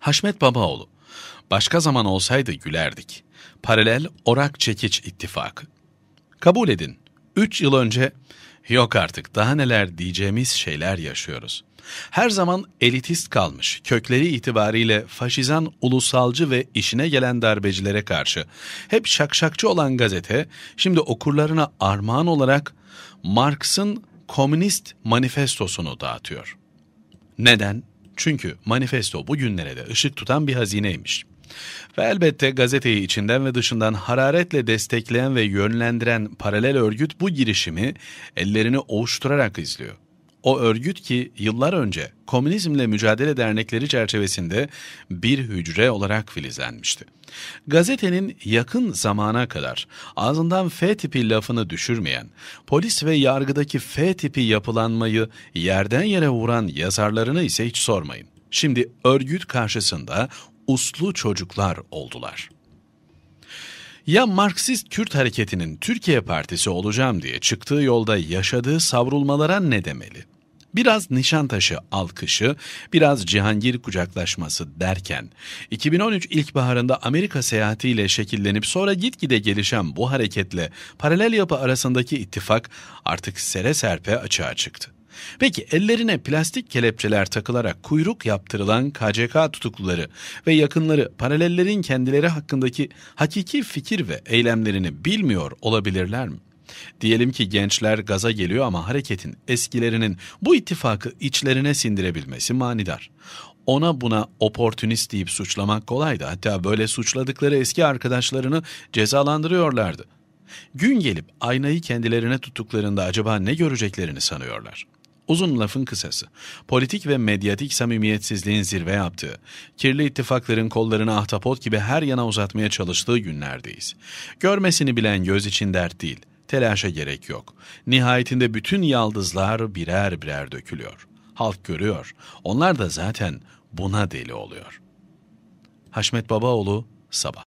Haşmet Babaoğlu. Başka zaman olsaydı gülerdik. Paralel Orak Çekiç ittifakı. Kabul edin. Üç yıl önce yok artık daha neler diyeceğimiz şeyler yaşıyoruz. Her zaman elitist kalmış, kökleri itibariyle faşizan, ulusalcı ve işine gelen darbecilere karşı hep şakşakçı olan gazete, şimdi okurlarına armağan olarak Marx'ın Komünist Manifestosunu dağıtıyor. Neden? Çünkü manifesto bugünlere de ışık tutan bir hazineymiş. Ve elbette gazeteyi içinden ve dışından hararetle destekleyen ve yönlendiren paralel örgüt bu girişimi ellerini ovuşturarak izliyor. O örgüt ki yıllar önce Komünizmle Mücadele Dernekleri çerçevesinde bir hücre olarak filizlenmişti. Gazetenin yakın zamana kadar ağzından F tipi lafını düşürmeyen, polis ve yargıdaki F tipi yapılanmayı yerden yere vuran yazarlarını ise hiç sormayın. Şimdi örgüt karşısında uslu çocuklar oldular. Ya Marksist Kürt hareketinin Türkiye Partisi olacağım diye çıktığı yolda yaşadığı savrulmalara ne demeli? Biraz Nişantaşı alkışı, biraz Cihangir kucaklaşması derken 2013 ilkbaharında Amerika seyahatiyle şekillenip sonra gitgide gelişen bu hareketle paralel yapı arasındaki ittifak artık sere serpe açığa çıktı. Peki ellerine plastik kelepçeler takılarak kuyruk yaptırılan KCK tutukluları ve yakınları paralellerin kendileri hakkındaki hakiki fikir ve eylemlerini bilmiyor olabilirler mi? Diyelim ki gençler gaza geliyor ama hareketin eskilerinin bu ittifakı içlerine sindirebilmesi manidar. Ona buna oportunist deyip suçlamak kolaydı. Hatta böyle suçladıkları eski arkadaşlarını cezalandırıyorlardı. Gün gelip aynayı kendilerine tuttuklarında acaba ne göreceklerini sanıyorlar. Uzun lafın kısası, politik ve medyatik samimiyetsizliğin zirve yaptığı, kirli ittifakların kollarını ahtapot gibi her yana uzatmaya çalıştığı günlerdeyiz. Görmesini bilen göz için dert değil, telaşa gerek yok. Nihayetinde bütün yaldızlar birer birer dökülüyor. Halk görüyor, onlar da zaten buna deli oluyor. Haşmet Babaoğlu, Sabah